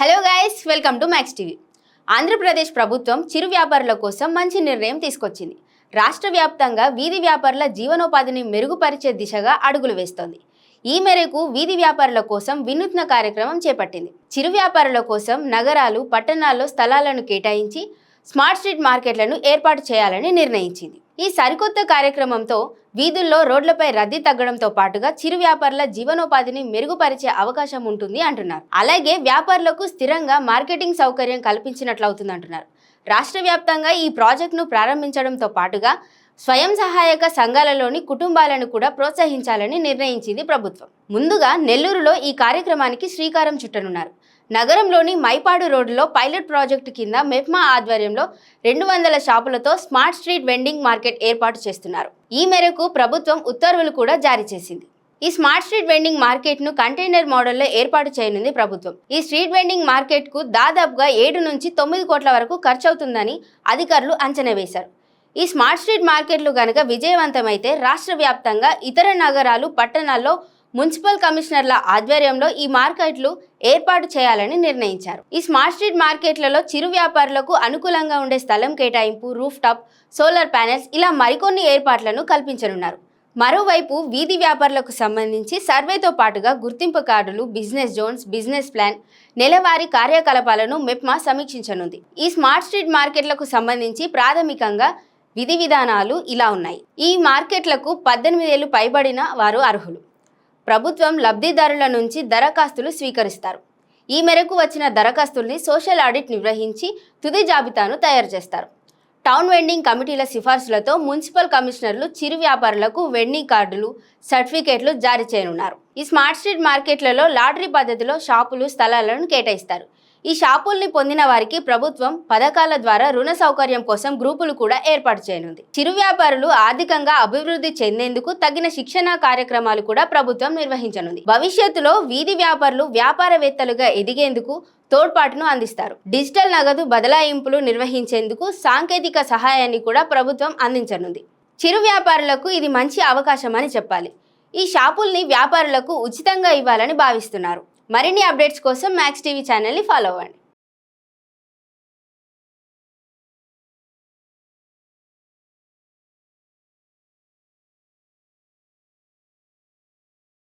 Hello guys welcome to Max TV Andhra Pradesh ప్రభుత్వం చిరు వ్యాపారుల కోసం మంచి నిర్ణయం తీసుకొచ్చింది. రాష్ట్ర వ్యాప్తంగా వీధి వ్యాపారుల జీవనోపాధిని మెరుగుపరిచే దిశగా అడుగులు వేస్తోంది. ఈ మేరకు వీధి వ్యాపారుల కోసం వినూత్న కార్యక్రమం చేపట్టింది. చిరు వ్యాపారుల కోసం నగరాలు పట్టణాల్లో స్థలాలను కేటాయించి స్మార్ట్ స్ట్రీట్ మార్కెట్లను ఏర్పాటు చేయాలని నిర్ణయించింది. ఈ సరికొత్త కార్యక్రమంతో వీధుల్లో రోడ్లపై రద్దీ తగ్గడంతో పాటుగా చిరు వ్యాపారుల జీవనోపాధిని మెరుగుపరిచే అవకాశం ఉంటుంది అంటున్నారు. అలాగే వ్యాపారులకు స్థిరంగా మార్కెటింగ్ సౌకర్యం కల్పించినట్లవుతుంది అంటున్నారు రాష్ట్ర వ్యాప్తంగా ఈ ప్రాజెక్టును ప్రారంభించడంతో పాటుగా స్వయం సహాయక సంఘాలలోని కుటుంబాలను కూడా ప్రోత్సహించాలని నిర్ణయించింది ప్రభుత్వం. ముందుగా నెల్లూరులో ఈ కార్యక్రమానికి శ్రీకారం చుట్టనున్నారు. నగరంలోని మైపాడు రోడ్డులో పైలట్ ప్రాజెక్టు కింద మెప్మా ఆధ్వర్యంలో రెండు వందల షాపులతో స్మార్ట్ స్ట్రీట్ వెండింగ్ మార్కెట్ ఏర్పాటు చేస్తున్నారు. ఈ మేరకు ప్రభుత్వం ఉత్తర్వులు కూడా జారీ చేసింది. ఈ స్మార్ట్ స్ట్రీట్ వెండింగ్ మార్కెట్ను కంటైనర్ మోడల్లో ఏర్పాటు చేయనుంది ప్రభుత్వం. ఈ స్ట్రీట్ వెండింగ్ మార్కెట్కు దాదాపుగా ఏడు నుంచి తొమ్మిది కోట్ల వరకు ఖర్చు అవుతుందని అధికారులు అంచనా వేశారు. ఈ స్మార్ట్ స్ట్రీట్ మార్కెట్లు గనక విజయవంతమైతే రాష్ట్ర వ్యాప్తంగా ఇతర నగరాలు పట్టణాల్లో మున్సిపల్ కమిషనర్ల ఆధ్వర్యంలో ఈ మార్కెట్లు ఏర్పాటు చేయాలని నిర్ణయించారు. ఈ స్మార్ట్ స్ట్రీట్ మార్కెట్లలో చిరు వ్యాపారులకు అనుకూలంగా ఉండే స్థలం కేటాయింపు రూఫ్ టాప్ సోలార్ ప్యానెల్స్ ఇలా మరికొన్ని ఏర్పాట్లను కల్పించనున్నారు. మరోవైపు వీధి వ్యాపారులకు సంబంధించి సర్వేతో పాటుగా గుర్తింపు కార్డులు బిజినెస్ జోన్స్ బిజినెస్ ప్లాన్ నెలవారీ కార్యకలాపాలను మెప్మా సమీక్షించనుంది. ఈ స్మార్ట్ స్ట్రీట్ మార్కెట్లకు సంబంధించి ప్రాథమికంగా విధి విధానాలు ఇలా ఉన్నాయి. ఈ మార్కెట్లకు పద్దెనిమిది ఏళ్ళు పైబడిన వారు అర్హులు. ప్రభుత్వం లబ్ధిదారుల నుంచి దరఖాస్తులు స్వీకరిస్తారు. ఈ మేరకు వచ్చిన దరఖాస్తుల్ని సోషల్ ఆడిట్ నిర్వహించి తుది జాబితాను తయారు చేస్తారు. టౌన్ వెండింగ్ కమిటీల సిఫార్సులతో మున్సిపల్ కమిషనర్లు చిరు వ్యాపారులకు వెండింగ్ కార్డులు సర్టిఫికేట్లు జారీ చేయనున్నారు. ఈ స్మార్ట్ స్ట్రీట్ మార్కెట్లలో లాటరీ పద్ధతిలో షాపులు స్థలాలను కేటాయిస్తారు. ఈ షాపుల్ని పొందిన వారికి ప్రభుత్వం పథకాల ద్వారా రుణ సౌకర్యం కోసం గ్రూపులు కూడా ఏర్పాటు చేయనుంది. చిరు వ్యాపారులు ఆర్థికంగా అభివృద్ధి చెందేందుకు తగిన శిక్షణ కార్యక్రమాలు కూడా ప్రభుత్వం నిర్వహించనుంది. భవిష్యత్తులో వీధి వ్యాపారులు వ్యాపారవేత్తలుగా ఎదిగేందుకు తోడ్పాటును అందిస్తారు. డిజిటల్ నగదు బదలాయింపులు నిర్వహించేందుకు సాంకేతిక సహాయాన్ని కూడా ప్రభుత్వం అందించనుంది. చిరు వ్యాపారులకు ఇది మంచి అవకాశం అని చెప్పాలి. ఈ షాపుల్ని వ్యాపారులకు ఉచితంగా ఇవ్వాలని భావిస్తున్నారు. మరిన్ని అప్డేట్స్ కోసం మ్యాక్స్ టీవీ ఛానల్ని ఫాలో అవ్వండి.